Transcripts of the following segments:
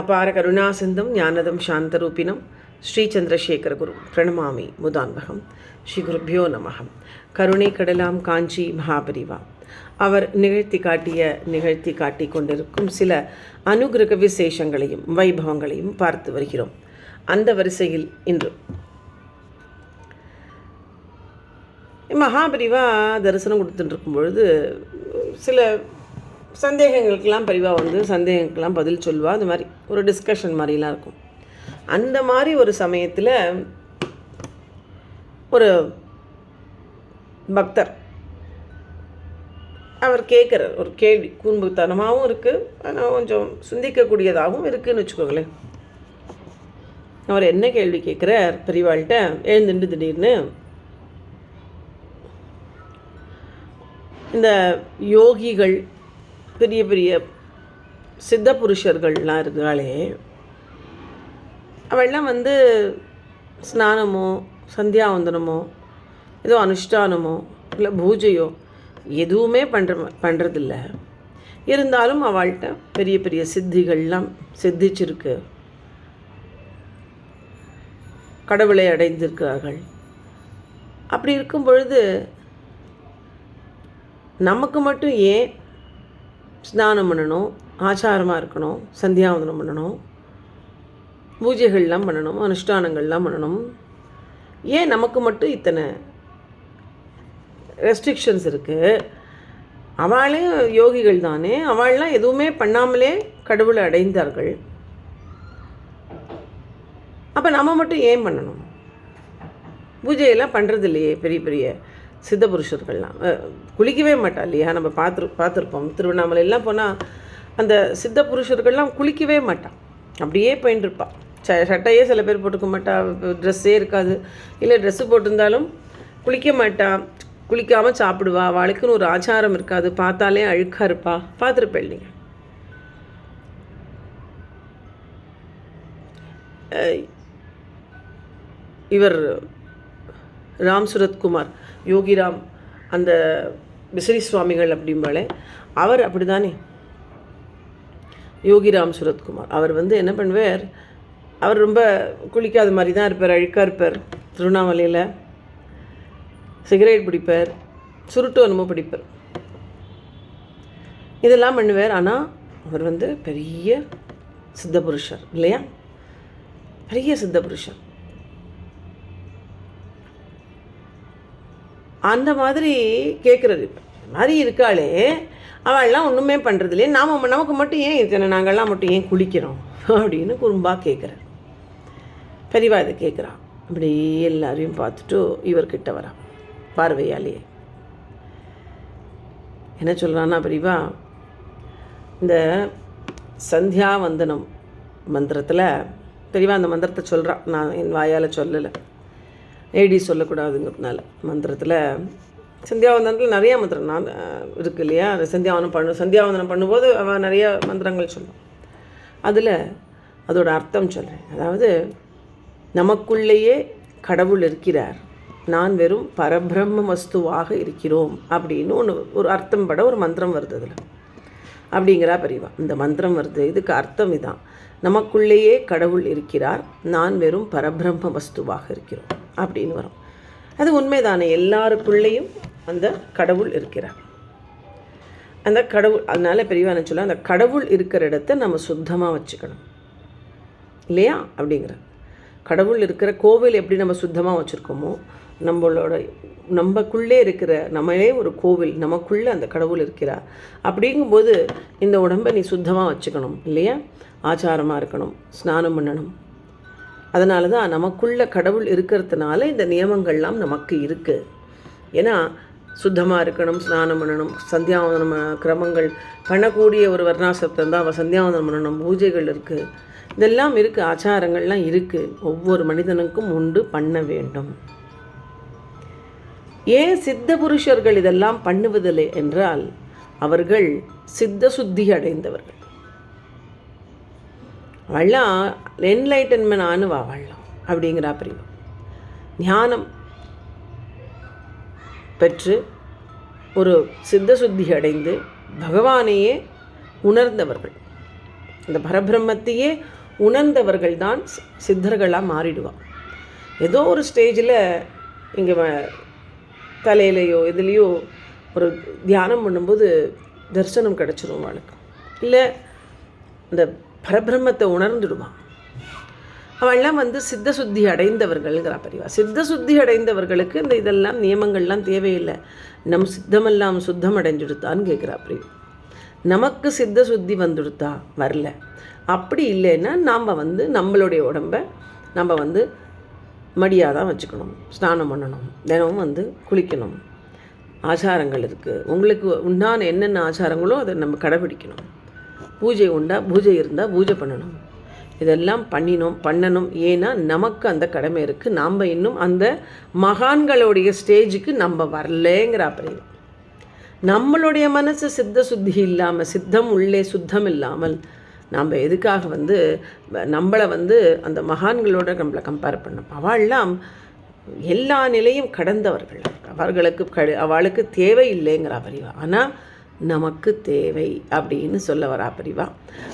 அபார கருணாசிந்தும் ஞானதம் சாந்தரூபினம் ஸ்ரீ சந்திரசேகர குரு. பிரணமாமி முதான்பகம். ஸ்ரீ குருபியோ நமகம் கருணை கடலாம் காஞ்சி மகாபரிவா. அவர் நிகழ்த்தி காட்டிய நிகழ்த்தி காட்டி கொண்டிருக்கும் சில அனுகிரக விசேஷங்களையும் வைபவங்களையும் பார்த்து வருகிறோம். அந்த வரிசையில் இன்று. மகாபரிவா தரிசனம் கொடுத்துட்டு இருக்கும் பொழுது சில சந்தேகங்களுக்கெல்லாம் பரிவாக வந்து சந்தேகங்களுக்கெல்லாம் பதில் சொல்லுவாள் அது மாதிரி ஒரு டிஸ்கஷன் மாதிரிலாம் இருக்கும். அந்த மாதிரி ஒரு சமயத்தில் ஒரு பக்தர் அவர் கேட்குறார் ஒரு கேள்வி குறும்புத்தனமாகவும் இருக்குது ஆனால் கொஞ்சம் சிந்திக்கக்கூடியதாகவும் இருக்குதுன்னு வச்சுக்கோங்களேன். அவர் என்ன கேள்வி கேட்குறார் பெரியவாள்கிட்ட எழுந்துட்டு திடீர்னு இந்த யோகிகள் பெரிய பெரிய சித்த புருஷர்கள்லாம் இருந்தாலே அவள்லாம் வந்து ஸ்நானமோ சந்தியாவந்தனமோ ஏதோ அனுஷ்டானமோ இல்லை பூஜையோ எதுவுமே பண்ணுற பண்ணுறதில்ல இருந்தாலும் அவள்கிட்ட பெரிய பெரிய சித்திகள்லாம் சித்திச்சிருக்கு. கடவுளை அடைந்திருக்கிறார்கள். அப்படி இருக்கும் பொழுது நமக்கு மட்டும் ஏன் ஸ்நானம் பண்ணணும் ஆச்சாரமாக இருக்கணும் சந்தியாவந்தனம் பண்ணணும் பூஜைகள்லாம் பண்ணணும் அனுஷ்டானங்கள்லாம் பண்ணணும். ஏன் நமக்கு மட்டும் இத்தனை ரெஸ்ட்ரிக்ஷன்ஸ் இருக்குது அவளே யோகிகள் தானே. அவள்லாம் எதுவுமே பண்ணாமலே கடவுளை அடைந்தார்கள். அப்போ நம்ம மட்டும் ஏன் பண்ணணும்? பூஜையெல்லாம் பண்ணுறது இல்லையே பெரிய பெரிய சித்த புருஷர்கள்லாம் குளிக்கவே மாட்டா இல்லையா? நம்ம பார்த்துரு பார்த்துருப்போம் திருவண்ணாமலையெல்லாம் போனால் அந்த சித்த புருஷர்கள்லாம் குளிக்கவே மாட்டான் அப்படியே போயின்ட்டுருப்பாள் ச சட்டையே சில பேர் போட்டுக்க மாட்டா. ட்ரெஸ்ஸே இருக்காது. இல்லை ட்ரெஸ்ஸு போட்டிருந்தாலும் குளிக்க மாட்டான் குளிக்காமல் சாப்பிடுவா. அவளுக்குன்னு ஒரு ஆச்சாரம் இருக்காது. பார்த்தாலே அழுக்காக இருப்பா. பார்த்துருப்பேன் நீங்கள் இவர் ராம் சுரத்குமார் யோகிராம் அந்த விசிறி சுவாமிகள் அப்படிம்பாலே அவர் அப்படி தானே யோகிராம் சுரத்குமார் அவர் வந்து என்ன பண்ணுவார்? அவர் ரொம்ப குளிக்காத மாதிரி தான் இருப்பார் அழுக்காக இருப்பார் திருவண்ணாமலையில். சிகரெட் பிடிப்பார் சுருட்டு அனுமோ பிடிப்பார். இதெல்லாம் பண்ணுவார். ஆனால் அவர் வந்து பெரிய சித்த புருஷர் இல்லையா? பெரிய சித்த புருஷர். அந்த மாதிரி கேட்குறது மாதிரி இருக்காளே அவள்லாம் ஒன்றுமே பண்ணுறது இல்லையே நாம் நமக்கு மட்டும் ஏன் இத்தனை நாங்கள்லாம் மட்டும் ஏன் குளிக்கிறோம்? அப்படின்னு குறும்பாக கேட்குறேன் பெரியவா இதை கேட்குறான் அப்படி எல்லாரையும் பார்த்துட்டு இவர்கிட்ட வரான் பார்வையாலேயே. என்ன சொல்கிறான்னா பெரியவா இந்த சந்தியா வந்தனம் மந்திரத்தில் பெரியவா அந்த மந்திரத்தை சொல்கிறான் நான் என் வாயால் சொல்லலை. ஏடி சொல்லக்கூடாதுங்கிறதுனால மந்திரத்தில் சந்தியாவந்தனத்தில் நிறைய மந்திரம் நான் இருக்குது இல்லையா? சந்தியாவந்தனம் பண்ணு சந்தியாவந்தனம் பண்ணும்போது அவன் நிறைய மந்திரங்கள் சொல்லுவான் அதில் அதோட அர்த்தம் சொல்கிறேன் அதாவது நமக்குள்ளேயே கடவுள் இருக்கிறார். நான் வெறும் பரபிரம்ம வஸ்துவாக இருக்கிறோம் அப்படின்னு ஒன்று ஒரு அர்த்தம் பட ஒரு மந்திரம் வருது அதில். அப்படிங்கிறா பெரியவா இந்த மந்திரம் வருது. இதுக்கு அர்த்தம் இதான். நமக்குள்ளேயே கடவுள் இருக்கிறார். நான் வெறும் பரபிரம்ம வஸ்துவாக இருக்கிறோம். அப்படின்னு வரும். அது உண்மைதானே? எல்லாருக்குள்ளேயும் அந்த கடவுள் இருக்கிறார். அந்த கடவுள் அதனால் பெரியவா சொல்ல அந்த கடவுள் இருக்கிற இடத்த நம்ம சுத்தமாக வச்சுக்கணும். இல்லையா? அப்படிங்கிற கடவுள் இருக்கிற கோவில் எப்படி நம்ம சுத்தமாக வச்சுருக்கோமோ நம்மளோட நம்மக்குள்ளே இருக்கிற நம்மளே ஒரு கோவில் நமக்குள்ளே அந்த கடவுள் இருக்கிறார். அப்படிங்கும்போது இந்த உடம்பை நீ சுத்தமாக வச்சுக்கணும் இல்லையா? ஆச்சாரமாக இருக்கணும் ஸ்நானம் பண்ணணும் அதனால தான் நமக்குள்ள கடவுள் இருக்கிறதுனால இந்த நியமங்கள்லாம் நமக்கு இருக்குது ஏன்னா சுத்தமாக இருக்கணும் ஸ்நானம் பண்ணணும் சந்தியாவதனம் கிரமங்கள் பண்ணக்கூடிய ஒரு வர்ணாசப்தம் தான் அவள் சந்தியாவந்தனம் பண்ணணும் பூஜைகள் இருக்குது இதெல்லாம் இருக்குது ஆச்சாரங்கள்லாம் இருக்குது ஒவ்வொரு மனிதனுக்கும் உண்டு பண்ண வேண்டும். ஏன் சித்த புருஷர்கள் இதெல்லாம் பண்ணுவதில்லை என்றால் அவர்கள் சித்த சுத்தி அடைந்தவர்கள். அவள்லாம் என்லைட்டன்மெண்ட் ஆனுவா அவள்லாம் அப்படிங்கிறா பிரிவு. ஞானம் பெற்று ஒரு சித்த சுத்தி அடைந்து பகவானையே உணர்ந்தவர்கள். இந்த பரபிரம்மத்தையே உணர்ந்தவர்கள் தான் சித்தர்களாக மாறிடுவான் ஏதோ ஒரு ஸ்டேஜில் இங்கே தலையிலையோ இதுலேயோ ஒரு தியானம் பண்ணும்போது தரிசனம் கிடச்சிரும் அவளுக்கு. இல்லை இந்த பரபிரம்மத்தை உணர்ந்துடுவான். அவெல்லாம் வந்து சித்த சுத்தி அடைந்தவர்கள்ங்கிறா பெரியவா. சித்த சுத்தி அடைந்தவர்களுக்கு இந்த இதெல்லாம் நியமங்கள்லாம் தேவையில்லை. நம் சித்தமெல்லாம் சுத்தம் அடைஞ்சுடுத்தான்னு கேட்குறா அப்படி நமக்கு சித்த சுத்தி வந்துடுத்தா? வரல. அப்படி இல்லைன்னா நாம் வந்து நம்மளுடைய உடம்ப நம்ம வந்து மடியாக தான் வச்சுக்கணும். ஸ்நானம் பண்ணணும். தினமும் வந்து குளிக்கணும். ஆச்சாரங்கள் இருக்குது உங்களுக்கு உண்டான என்னென்ன ஆச்சாரங்களோ அதை நம்ம கடைபிடிக்கணும். பூஜை உண்டா பூஜை இருந்தால் பூஜை பண்ணணும். இதெல்லாம் பண்ணினோம் பண்ணணும். ஏன்னா நமக்கு அந்த கடமை இருக்குது நாம் இன்னும் அந்த மகான்களுடைய ஸ்டேஜுக்கு நம்ம வரலேங்கிற அப்படி நம்மளுடைய மனசு சித்த சுத்தி இல்லாமல் சித்தம் உள்ளே சுத்தம் இல்லாமல் நாம் எதுக்காக வந்து நம்மளை வந்து அந்த மகான்களோட நம்மளை கம்பேர் பண்ணோம் அவள்லாம் எல்லா நிலையும் கடந்தவர்கள். அவர்களுக்கு கடு அவளுக்கு தேவை இல்லைங்கிற பரிவா ஆனால் நமக்கு தேவை அப்படின்னு சொல்ல வரா பிரிவா.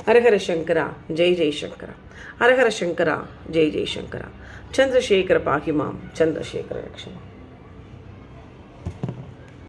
ஹரஹர சங்கரா ஜெய் ஜெய்சங்கரா ஹரஹர சங்கரா ஜெய் ஜெய்சங்கரா சந்திரசேகர பாகிமாம் சந்திரசேகர லட்சுமா